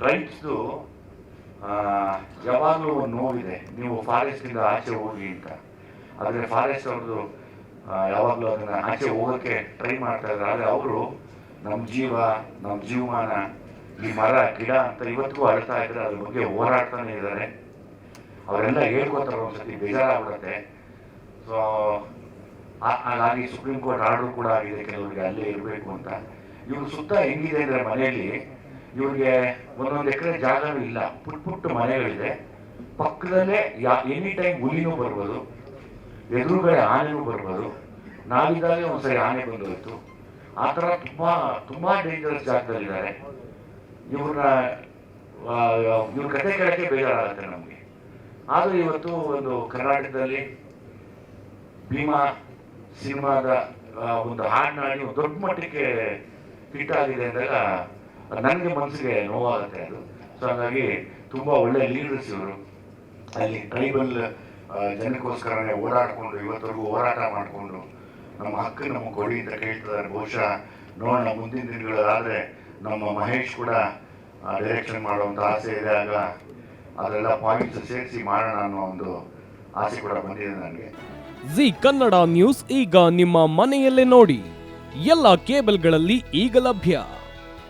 ಟ್ರೈಬ್ಸ್ದು ಯಾವಾಗಲೂ ಒಂದು ನೋವಿದೆ. ನೀವು ಫಾರೆಸ್ಟಿಂದ ಆಚೆ ಹೋಗಿ ಅಂತ. ಆದರೆ ಫಾರೆಸ್ಟ್ ಅವ್ರದ್ದು ಯಾವಾಗಲೂ ಅದನ್ನು ಆಚೆ ಹೋಗೋಕ್ಕೆ ಟ್ರೈ ಮಾಡ್ತಾ ಇದ್ದಾರೆ. ಆದರೆ ಅವರು ನಮ್ಮ ಜೀವ ನಮ್ಮ ಜೀವಮಾನ, ಈ ಮರ, ಗಿಡ ಅಂತ ಇವತ್ತಿಗೂ ಅಳ್ತಾ ಇದ್ದಾರೆ ಅದ್ರ ಬಗ್ಗೆ ಹೋರಾಡ್ತಾನೆ ಇದ್ದಾರೆ. ಅವರೆಲ್ಲ ಹೇಳ್ಕೊತಾರೆ ಒಂದ್ಸತಿ, ಬೇಜಾರಾಗ್ಬಿಡುತ್ತೆ. ಸೊ ಹಾಗಾಗಿ ಸುಪ್ರೀಂ ಕೋರ್ಟ್ ಆರ್ಡರ್ ಕೂಡ ಆಗಿದೆ ಕೆಲವರಿಗೆ, ಅಲ್ಲೇ ಇರಬೇಕು ಅಂತ. ಇವ್ರ ಸುತ್ತ ಹೆಂಗಿದೆ ಅಂದರೆ ಮನೆಯಲ್ಲಿ ಇವ್ರಿಗೆ ಒಂದೊಂದು ಎಕರೆ ಜಾಗನೂ ಇಲ್ಲ. ಪುಟ್ ಪುಟ್ಟ ಮನೆಗಳಿದೆ. ಪಕ್ಕದಲ್ಲೇ ಯಾ ಎನಿ ಟೈಮ್ ಹುಲಿನೂ ಬರ್ಬೋದು, ಎದುರುಗಡೆ ಆನೆನೂ ಬರ್ಬೋದು. ನಾವಿದ್ದಾಗೆ ಒಂದ್ಸರಿ ಆನೆ ಬಂದೋಯ್ತು. ಆ ಥರ ತುಂಬ ತುಂಬ ಡೇಂಜರಸ್ ಜಾಗದಲ್ಲಿದ್ದಾರೆ. ಇವ್ರನ್ನ ಇವ್ರ ಕತೆ ಕೇಳಕ್ಕೆ ಬೇಜಾರಾಗುತ್ತೆ ನಮಗೆ. ಆದರೂ ಇವತ್ತು ಒಂದು ಕರ್ನಾಟಕದಲ್ಲಿ ಭೀಮಾ ಸಿನಿಮಾದ ಒಂದು ಹಾಡಿನಾಡಿ ದೊಡ್ಡ ಮಟ್ಟಕ್ಕೆ ಹಿಟ್ ಆಗಿದೆ ಅಂದಾಗ ನನಗೆ ಮನಸ್ಸಿಗೆ ನೋವಾಗುತ್ತೆ ಅದು. ಸೊ ಹಾಗಾಗಿ ತುಂಬ ಒಳ್ಳೆ ಲೀಡರ್ಸ್ ಇವರು. ಅಲ್ಲಿ ಟ್ರೈಬಲ್ ಜನಕ್ಕೋಸ್ಕರನೇ ಓಡಾಡಿಕೊಂಡು ಇವತ್ತರೆಗೂ ಹೋರಾಟ ಮಾಡಿಕೊಂಡು, ನಮ್ಮ ಹಕ್ಕು ನಮಗೆ ಕೊಡಿ ಅಂತ ಕೇಳ್ತಿದ್ದಾರೆ. ಬಹುಶಃ ನೋಡೋಣ ಮುಂದಿನ ದಿನಗಳಾದರೆ ನಮ್ಮ ಮಹೇಶ್ ಕೂಡ ಡೈರೆಕ್ಷನ್ ಮಾಡುವಂಥ ಆಸೆ ಇದೆ. ಆಗ ಅದೆಲ್ಲ ಪಾಯಿಂಟ್ಸ್ ಸೇರಿಸಿ ಮಾಡೋಣ ಅನ್ನೋ ಒಂದು ಆಸೆ ಕೂಡ ಬಂದಿದೆ ನನಗೆ. ಜಿ ಕನ್ನಡ ನ್ಯೂಸ್ ಈಗ ನಿಮ್ಮ ಮನೆಯಲ್ಲೇ ನೋಡಿ. ಎಲ್ಲ ಕೇಬಲ್ಗಳಲ್ಲಿ ಈಗ ಲಭ್ಯ.